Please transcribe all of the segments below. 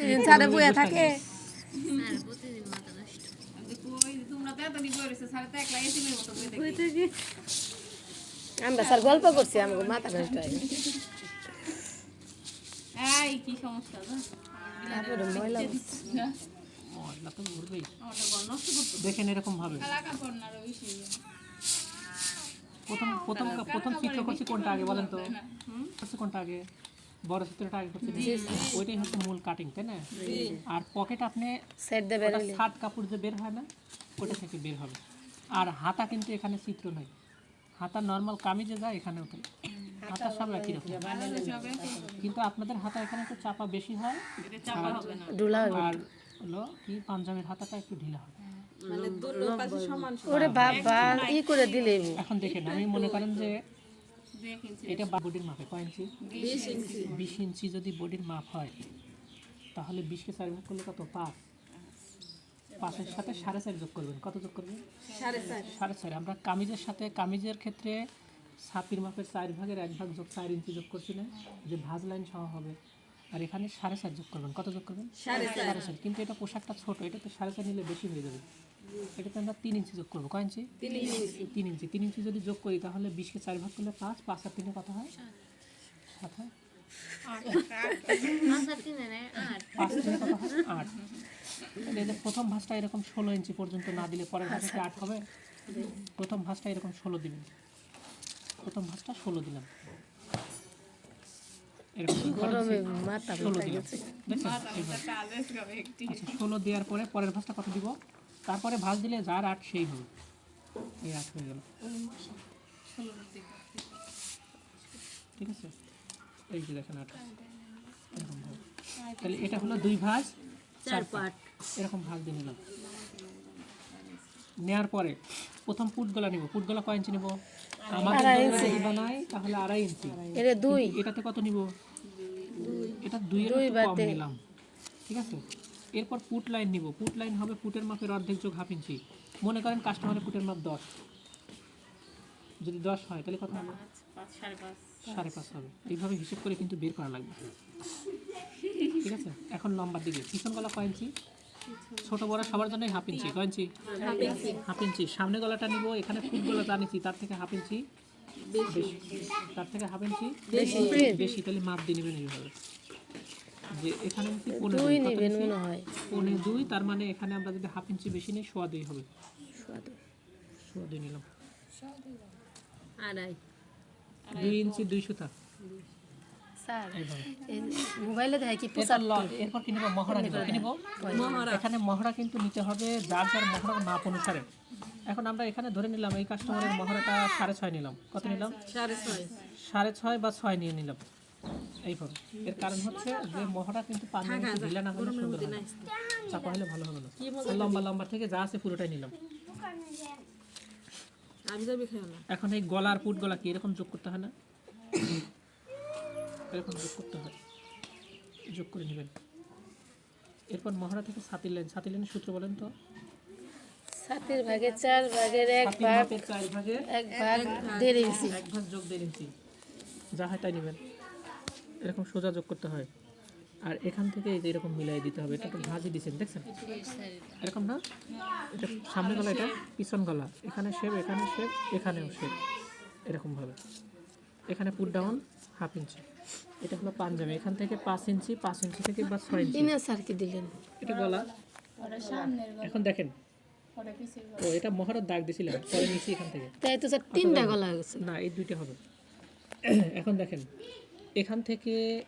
প্রতিদিন ছাদে বয়ে থাকে। থেকে আমরা স্যার গল্প করছি আমাকে মাথা নষ্ট হয়। কি সমস্যা দেখেন এরকম ভাবে। প্রথম প্রথম প্রথম চিত্র করছি কোনটা আগে বলেন তো? কোনটা আগে? বড় চিত্রটা আগে করছি ওইটাই হচ্ছে মূল কাটিং তাই না? আর পকেট আপনি সেট দেবে শার্ট কাপড় যে বের হয় না ওটা থেকে বের হবে। আর হাতা কিন্তু এখানে চিত্র নাই। হাতা নর্মাল কামিজে যায় এখানেও তাই হাতা সব একই রকম। কিন্তু আপনাদের হাতা এখানে একটু চাপা বেশি হয়। চাপা হবে না। ডুলা হবে আর হলো কি পাঞ্জাবের হাতাটা একটু ঢিলা হবে। ওরে বাবা ই করে দিলে এখন দেখেন আমি মনে করেন যে এটা বডির মাপে। কয় ইঞ্চি? বিশ ইঞ্চি। যদি বডির মাপ হয় তাহলে বিশকে চার ভাগ করলে কত? পাঁচ। পাঁচের সাথে সাড়ে চার যোগ করবেন। কত যোগ করবেন? সাড়ে চার। আমরা কামিজের সাথে কামিজের ক্ষেত্রে ছাপির মাপের চার ভাগের এক ভাগ যোগ চার ইঞ্চি যোগ করছি না যে ভাঁজ লাইন সহ হবে। আর এখানে সাড়ে চার যোগ করবেন। কত যোগ করবেন? সাড়ে চার। কিন্তু এটা পোশাকটা ছোট এটাতে সাড়ে চার নিলে বেশি হয়ে যাবে। এটাতে আমরা তিন ইঞ্চি যোগ করব। কয় ইঞ্চি? তিন ইঞ্চি। তিন ইঞ্চি। যদি যোগ করি তাহলে বিশকে চার ভাগ করলে পাঁচ পাঁচ আর তিনে কত হয়? সাত হয়? আট। হয়? প্রথম ভাঁজটা এরকম ষোলো ইঞ্চি পর্যন্ত না দিলে পরের ভাঁজে আট হবে? প্রথম ভাঁজটা এরকম ষোলো দিবেন প্রথম ভাঁজটা ষোলো দিলাম। আচ্ছা ষোলো দেওয়ার পরে পরের ভাঁজটা কত দিব? তারপরে ভাঁজ দিলে যার আট সেই হবে। এই আট হয়ে গেল। ঠিক আছে? এই যে দেখেন আট। তাহলে এটা হলো দুই ভাঁজ চার পাট। এরকম ভাঁজ দিয়ে নিলাম। নেওয়ার পরে প্রথম পুটগলা নিব। পুটগলা কয় ইঞ্চি নিব? আমাদের বানাই তাহলে আড়াই ইঞ্চি। এরে দুই। এটাতে কত নিব? এটা দুই নিলাম। ঠিক আছে? এরপর পুট লাইন নিব। পুট লাইন হবে পুটের মাপের অর্ধেক যোগ হাফ ইঞ্চি মনে করেন কাস্টমারের পুটের মাপ দশ। যদি দশ হয় তাহলে কত হবে? সাড়ে পাঁচ। হবে। এইভাবে হিসেব করে কিন্তু বের করা লাগবে। ঠিক আছে? এখন লম্বার দিকে। পিছন গলা কয় ইঞ্চি ছোট বড় সবার জন্যই হাফ ইঞ্চি কয় ইঞ্চি হাফ ইঞ্চি সামনে গলাটা নিব। এখানে ফুট গলা জানিছি তার থেকে হাফ ইঞ্চি বেশি। তার থেকে হাফ ইঞ্চি বেশি। তাহলে মাপ দিয়ে নেবেন এইভাবে। যে এখানে হচ্ছে দুই নিবেন? মনে হয়। পৌনে দুই তার মানে এখানে আমরা যদি হাফ ইঞ্চি বেশি নিই সোয়া দুই হবে। সোয়া দুই। নিলাম। আড়াই। দুই ইঞ্চি দুই সুতা। মোবাইলে দেখে কি এরপর মহড়া নিব। কি নিব? এখানে মহড়া কিন্তু নিতে হবে যার যার মহড়ার মাপ অনুসারে। এখন আমরা এখানে ধরে নিলাম এই কাস্টমারের মহড়াটা সাড়ে ছয় নিলাম। কত নিলাম? সাড়ে ছয় বা ছয় নিয়ে নিলাম। এইভাবে এর কারণ হচ্ছে যে মহড়া কিন্তু পাঁচ ঢিলা না হলে সুন্দর হবে চাপা হলে ভালো হবে না। লম্বা লম্বা থেকে যা আছে পুরোটাই নিলাম। এখন এই গলার পুট গলা কি এরকম যোগ করতে হয় না? এরকম যোগ করতে হয়। যোগ করে নেবেন। এরপর মহড়া থেকে ছাতির লাইন। ছাতির লাইনের সূত্র বলেন তো? সাতের ভাগে চার ভাগের এক ভাগ চার ভাগের এক ভাগ। দেড় ইঞ্চি। এক ভাগ যোগ দেড় ইঞ্চি। যা হয় তাই নেবেন। এরকম সোজা যোগ করতে হয়। আর এখান থেকে এই যে এরকম মিলাই দিতে হবে এটা তো ভাজি দিচ্ছেন দেখছেন? এরকম না? এটা সামনে গলা এটা পিছন গলা এখানে শেপ এখানে শেপ এখানেও শেপ এরকম ভাবে এখানে পুট ডাউন হাফ ইঞ্চি এটা হলো পাঞ্জাবি এখান থেকে পাঁচ ইঞ্চি পাঁচ ইঞ্চি থেকে বা ছয় ইঞ্চি ইনা স্যার কি দিলেন? এটা গলা। এখন দেখেন। ও এটা মহড়ার দাগ দিছিলাম পরে নিচি এখান থেকে। তাই তো স্যার তিনটা গলা গেছে। না এই দুইটা হবে। এখন দেখেন। এখান থেকে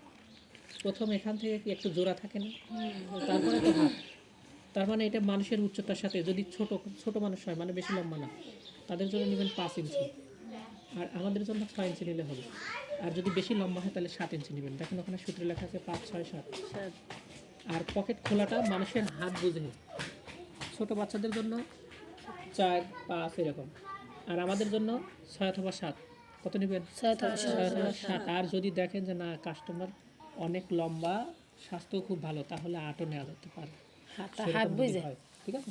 প্রথম এখান থেকে কি একটু জোড়া থাকে না? তারপরে তো হাত তার মানে এটা মানুষের উচ্চতার সাথে যদি ছোট ছোট মানুষ হয় মানে বেশি লম্বা না তাদের জন্য নেবেন পাঁচ ইঞ্চি। আর আমাদের জন্য ছয় ইঞ্চি নিলে হবে। আর যদি বেশি লম্বা হয় তাহলে সাত ইঞ্চি নেবেন। দেখেন ওখানে সূত্রে লেখা আছে পাঁচ ছয় সাত। আর পকেট খোলাটা মানুষের হাত বুঝে। ছোট বাচ্চাদের জন্য চার পাঁচ এরকম। আর আমাদের জন্য ছয় অথবা সাত। কত নেবেন? সাত। আর যদি দেখেন যে না কাস্টমার অনেক লম্বা স্বাস্থ্য খুব ভালো তাহলে আটও নেওয়া যেতে পারে। হাত বুঝে। ঠিক আছে?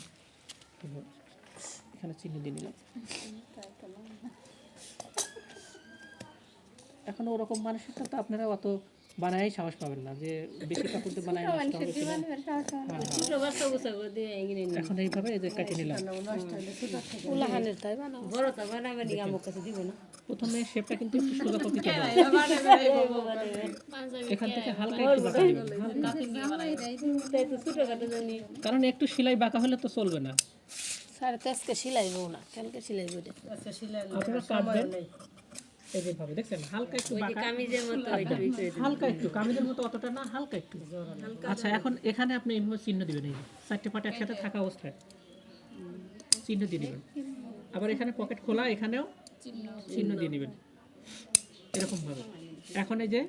এখানে চিহ্ন দিয়ে নিলাম। এখন ওরকম মানুষের তো আপনারা অত বানাই সাহস পাবেন না যে বেশি কাপড় দিয়ে বানাই নষ্ট হবে কিনা হ্যাঁ, নিন। এখন এইভাবে এই যে কাটিয়ে নিলাম। উলাহানের তাই বানাও বড় তো বানাবে আমার কাছে দিব না। প্রথমে শেপটা কিন্তু একটু সোজা করতে হবে এখান থেকে হালকা একটু বাঁকা দিবেন কাটে কারণ একটু সেলাই বাঁকা হলে তো চলবে না। সাড়ে তো আজকে সিলাইবো না কালকে সিলাইবো রে আপনারা কাটবেন। এই যে ভাবে দেখছেন? হালকা একটু কামিজের মতো দিন। হালকা একটু কামিজের মতো অতটা না হালকা একটু। আচ্ছা এখন এখানে আপনি এইভাবে চিহ্ন দিবেন এই চারটে পাট একসাথে থাকা অবস্থায়। চিহ্ন দিয়ে দিবেন। আবার এখানে পকেট খোলা এখানেও চিহ্ন দিয়ে দিবেন। এরকম ভাবে এখন এই যে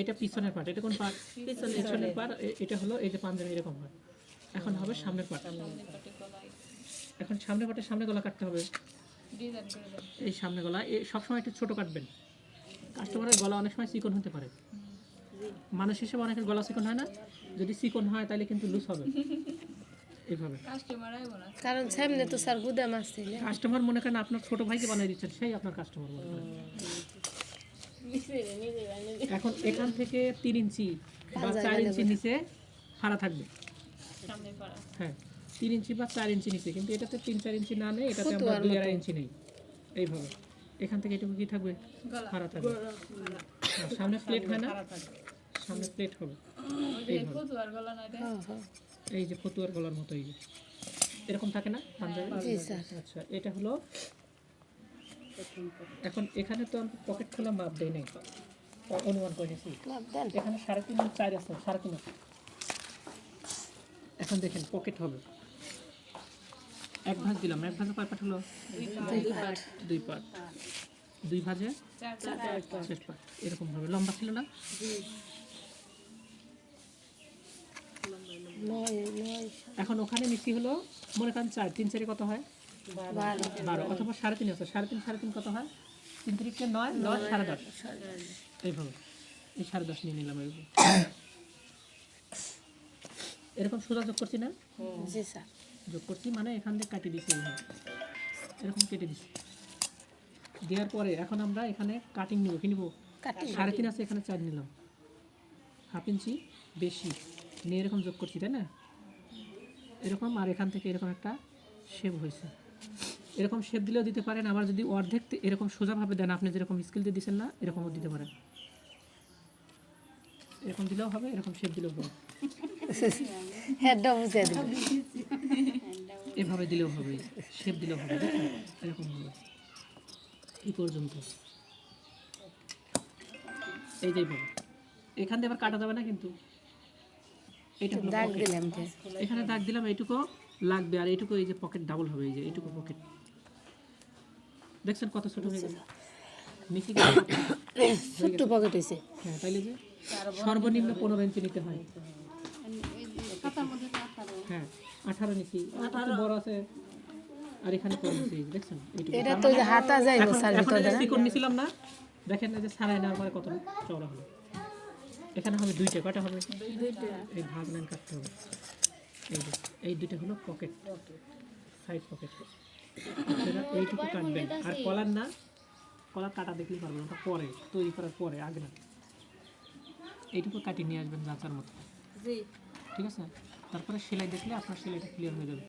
এটা পিছনের পাট এটা কোন পাট? পিছনের পাট। এটা হলো এই যে পাঞ্জাবি এরকম হয় এখন হবে সামনের পাট। এখন সামনের পাটের সামনে গলা কাটতে হবে। এই সামনে গলা এই সবসময় একটু ছোট কাটবেন। কাস্টমারের গলা অনেক সময় চিকন হতে পারে। মানুষ হিসেবে অনেকের গলা চিকন হয় না। যদি চিকন হয় তাহলে কিন্তু লুজ হবে। এইভাবে। কারণ সামনে তো স্যার গুদাম আসছে কাস্টমার মনে করেন আপনার ছোট ভাইকে বানিয়ে দিচ্ছেন সেই আপনার কাস্টমার মনে করেন। এখন এখান থেকে তিন ইঞ্চি বা চার ইঞ্চি নিচে ফাড়া থাকবে। হ্যাঁ। তিন ইঞ্চি বা চার ইঞ্চি নিচে কিন্তু এটাতে তিন চার ইঞ্চি না নেই এটাতে আমরা দুই আড়াই ইঞ্চি নেই। এইভাবে। এখান থেকে এটুকু কি থাকবে? ফাড়া থাকবে। হ্যাঁ, সামনে প্লেট হয় না? সামনে প্লেট হবে। এই যে ফতুয়ার গলার মতো এই যে। এরকম থাকে না? পাঞ্জাবি? আচ্ছা এটা হলো এখন এখানে তো আমি পকেট খোলা মাপ দেই নাই। অনুমান করে নিয়েছি। এখানে সাড়ে তিন চার আছে সাড়ে তিন এখন দেখেন পকেট হবে। এক ভাঁজ দিলাম এক ভাঁজে কয় পাট হলো? দুই পাট। দুই ভাঁজে? এরকম হবে লম্বা ছিল না? এখন ওখানে মিষ্টি হলো মনে করেন চার তিন চারে কত হয়? বারো। অথবা সাড়ে তিন আছে সাড়ে তিন সাড়ে তিন কত হয়? তিন তিরিখকে নয় নয় সাড়ে দশ। এইভাবে। এই সাড়ে দশ নিয়ে নিলাম এইভাবে। এরকম সোজা যোগ করছি না? জি স্যার। যোগ করছি মানে এখান থেকে কাটিয়ে দিচ্ছি এইভাবে। এরকম কেটে দিচ্ছি দেওয়ার পরে এখন আমরা এখানে কাটিং নিব কি নিব? সাড়ে তিন আছে এখানে চার নিলাম। হাফ ইঞ্চি বেশি। নিয়ে এরকম যোগ করছি তাই না? এরকম আর এখান থেকে এরকম একটা শেপ হয়েছে। এরকম শেপ দিলেও দিতে পারেন আবার যদি অর্ধেক এরকম সোজাভাবে দেন আপনি যেরকম স্কেল দিয়ে দিচ্ছেন না এরকমও দিতে পারেন। এরকম দিলেও হবে এরকম শেপ দিলেও হবে। বুঝে দিল এভাবে দিলেও হবে শেপ দিলেও হবে এরকম হবে। এই পর্যন্ত। এই যে এখান দিয়ে আবার কাটা যাবে না কিন্তু? এটা দাগ দিলাম এখানে দাগ দিলাম এইটুকু লাগবে আর এইটুকু এই যে পকেট ডাবল হবে এই যে এইটুকু পকেট দেখছেন কত ছোট হয়ে গেছে? ছোট্ট পকেট হয়েছে। হ্যাঁ তাইলে যে সর্বনিম্ন পনেরো ইঞ্চি নিতে হ্যাঁ। আঠারো একটু বড় আছে। আর এখানে কম দেখছেন? এটা তো হাতা এখন স্যার ভিতরে চিকন নিছিলাম না দেখেন এই যে সারাই নেওয়ার পরে কত চওড়া হলো। এখানে হবে দুইটা কয়টা হবে? এই ভাগ লাইন কাটতে হবে। এই যে এই দুইটা হলো পকেট। সাইড পকেট আপনারা এইটুকু কাটবেন। আর কলার না কলার কাটা দেখলেই পারবেন ওটা পরে তৈরি করার পরে আগে না। এইটুকু কাটিয়ে নিয়ে আসবেন যাচার মতো। ঠিক আছে? তারপরে সেলাই দেখলে আপনার সেলাইটা ক্লিয়ার হয়ে যাবে।